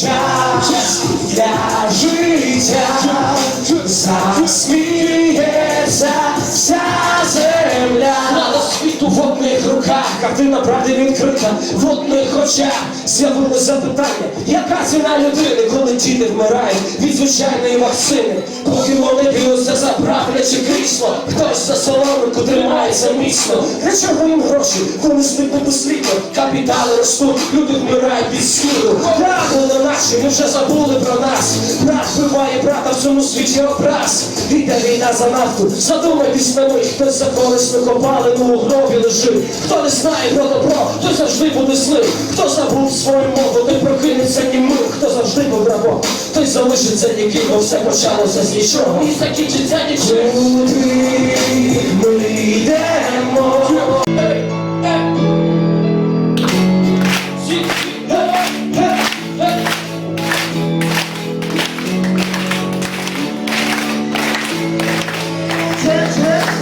час для життя, засміється вся земля. Надо світу в руках, картина правди відкрита в одних очах. З'явилось запитання, яка ціна людини, коли діти вмирають від звичайної вакцини, поки вони б'ються за правляче крісло, хтось за соломинку тримається міцно. Для чого їм гроші? Вони сліпо дослідно, капітали ростуть, люди вмирають від сміху. Правила наші, ми вже забули про нас. Брат вбиває брата в цьому світі образ. Іде війна за нафту, задумайтесь на мить, хтось за корисну копалину у гробі лежить. Хто не знає про добро, той завжди буде злим. Хто забув свою мову, той прокинеться німим. Хто завжди був рабом, той залишиться ніким, бо все почалося з нічого. І закінчиться нічим. Ми йдемо?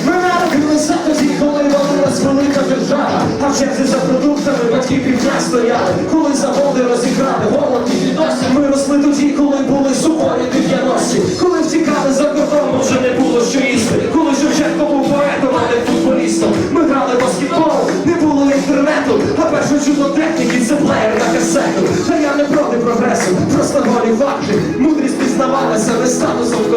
Ми народилися тоді, коли родилась велика держава, а в черзі за продуктами батьки півдня стояли, коли заводи розіграли голод і відносин. Ми росли тоді, коли були суворі 90-ті, коли втікали за кордон, вже не було що їсти. Коли Шевченко був поетом, а не футболістом. Ми грали баскетбол, не було інтернету, а перше чудо техніки це плеєр на касету. Та я не проти прогресу, просто голі факти.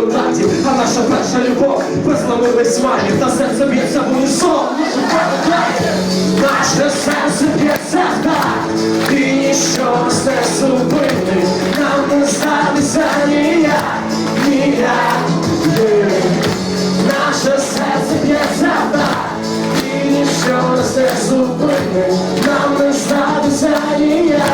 Мудрість пізнавалася не статусом в контакті, а наша перша любов без ламових смагів та серце б'ється в унісон. Наше серце б'ється так, і ніщо нас не зупинить. Нам не здатися ніяк, ніяк. Наше серце б'ється так, і ніщо нас не зупинить. Нам не здатися ніяк.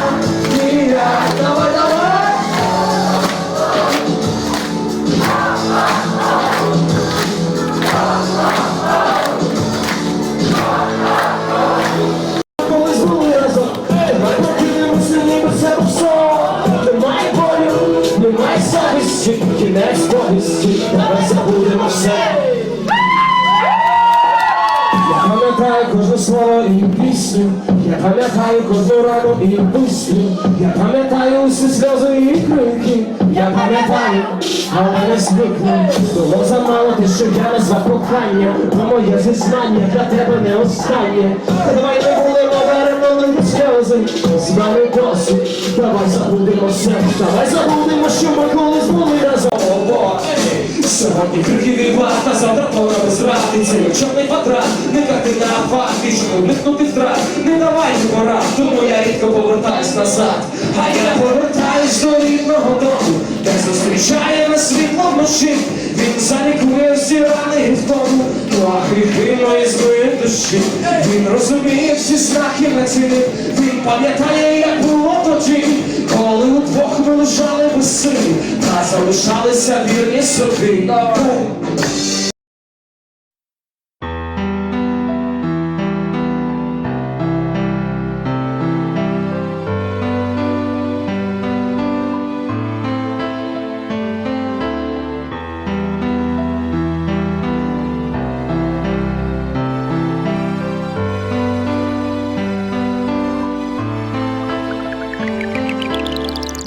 Я кожне слово і пісню, я пам'ятаю кожну рану і пісню, я пам'ятаю усі сльози і крики, я пам'ятаю, але не звикну. Було замало те, що я назвав кохання, бо моє зізнання для тебе не останнє. Давай не будемо даремно сльози, з нами досить, давай забудемо все, давай забудемо, що ми колись були разом. Сьогодні криків і варта, завтра пора чорний квадрат, не картина, а факт І щоб уникнути втрат, не давай пора Тому я рідко повертаюсь назад. А я повертаюсь до рідного дому Де зустрічає на світло вночі Він залікує всі рани і втому Ну а гріхи мої злої душі. Він розуміє всі страхи на ціни Він пам'ятає, як було тоді Коли удвох ми лежали без сили Та залишалися вірні собі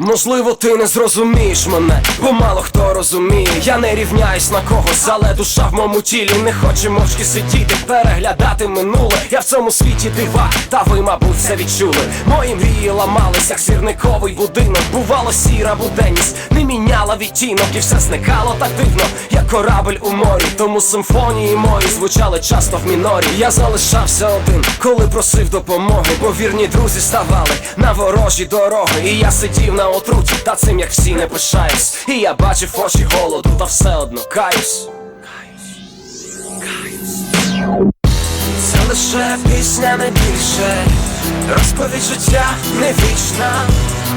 Можливо, ти не зрозумієш мене, бо мало хто розуміє. Я не рівняюсь на когось, але душа в моєму тілі не хоче мовчки сидіти, переглядати минуле. Я в цьому світі дива, та ви, мабуть, це відчули. Мої мрії ламались, як сірниковий будинок. Бувало, сіра буденність не міняла відтінок, і все зникало так дивно, як корабль у морі. Тому симфонії мої звучали часто в мінорі. Я залишався один, коли просив допомоги, бо вірні друзі ставали на ворожі дороги. І я сидів на отруті, та цим як всі не пишаюсь. І я бачив очі голоду, та все одно каюсь. Це лише пісня не більше, розповідь життя не вічна,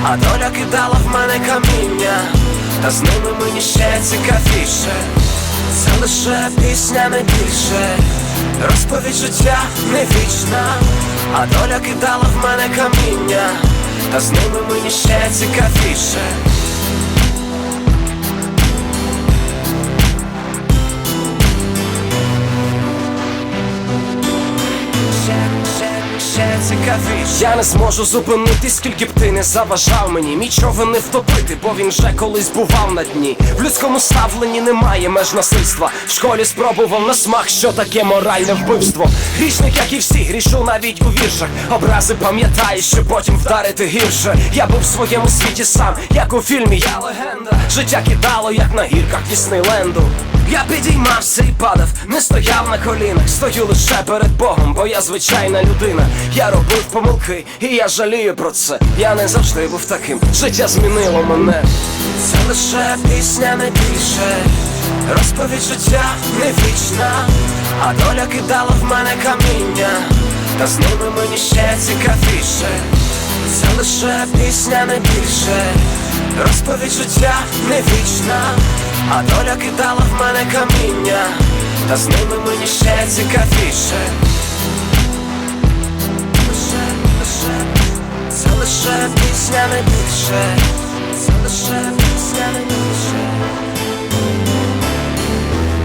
а доля кидала в мене каміння, та з ними мені ще цікавіше. Це лише пісня не більше, розповідь життя не вічна, а доля кидала в мене каміння, та з ними мені ще цікавіше. Цікавіше Я не зможу зупинити, скільки б ти не заважав мені. Човен не втопити, бо він вже колись бував на дні. В людському ставленні немає меж насильства. В школі спробував на смак, що таке моральне вбивство. Грішник, як і всі, грішу навіть у віршах. Образи пам'ятаю, що потім вдарити гірше. Я був в своєму світі сам, як у фільмі, я легенда. Життя кидало, як на гірках Діснейленду. Я підіймався і падав, не стояв на колінах, стою лише перед Богом, бо я звичайна людина. Я робив помилки, і я жалію про це. Я не завжди був таким. Життя змінило мене. Це лише пісня не більше. Розповідь життя не вічна, а доля кидала в мене каміння, та з ними мені ще цікавіше. Це лише пісня не більше. Розповідь життя не вічна, а доля кидала в мене каміння, та з ними мені ще цікавіше. Лише, лише, це лише пісня не більше, це лише пісня не більше.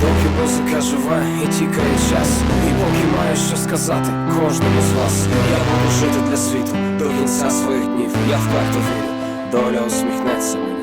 Доки музика живе і тікає час, і поки маю що сказати кожному з вас, я буду жити для світу до кінця своїх днів. Я вперто доля усміхнеться мені.